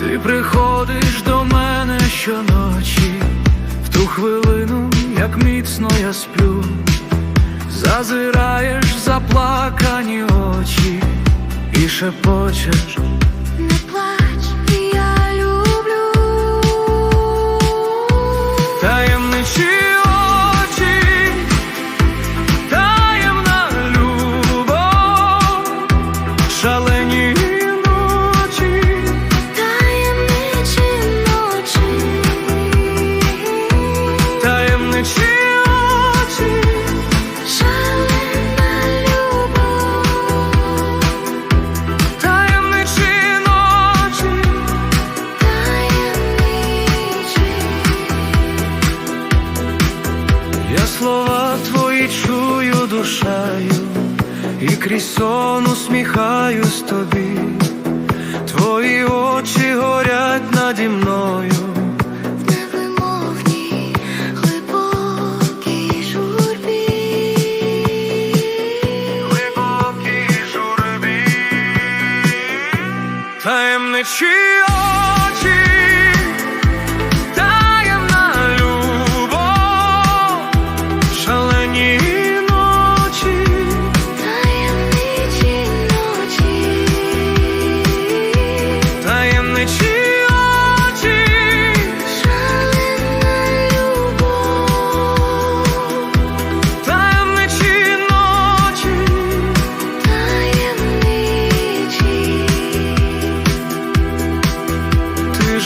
Ти приходиш до мене щоночі, в ту хвилину, як міцно я сплю, зазираєш заплакані очі і шепочеш. Не плач, я люблю. Таємничі. Слова твої чую душею, і крізь усміхаюсь тобі, твої очі горять наді мною. Таємничі очі,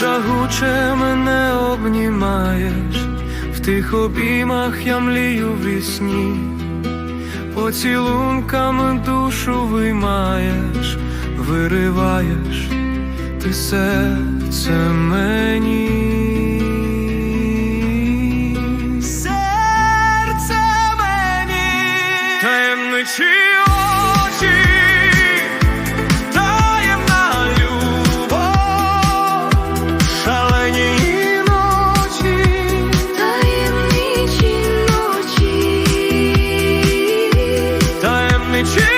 жагуче мене обнімаєш, в тих обіймах я млію в вісні, поцілунками душу виймаєш, вириваєш. Ти серце мені. Серце мені. Таємничі only true.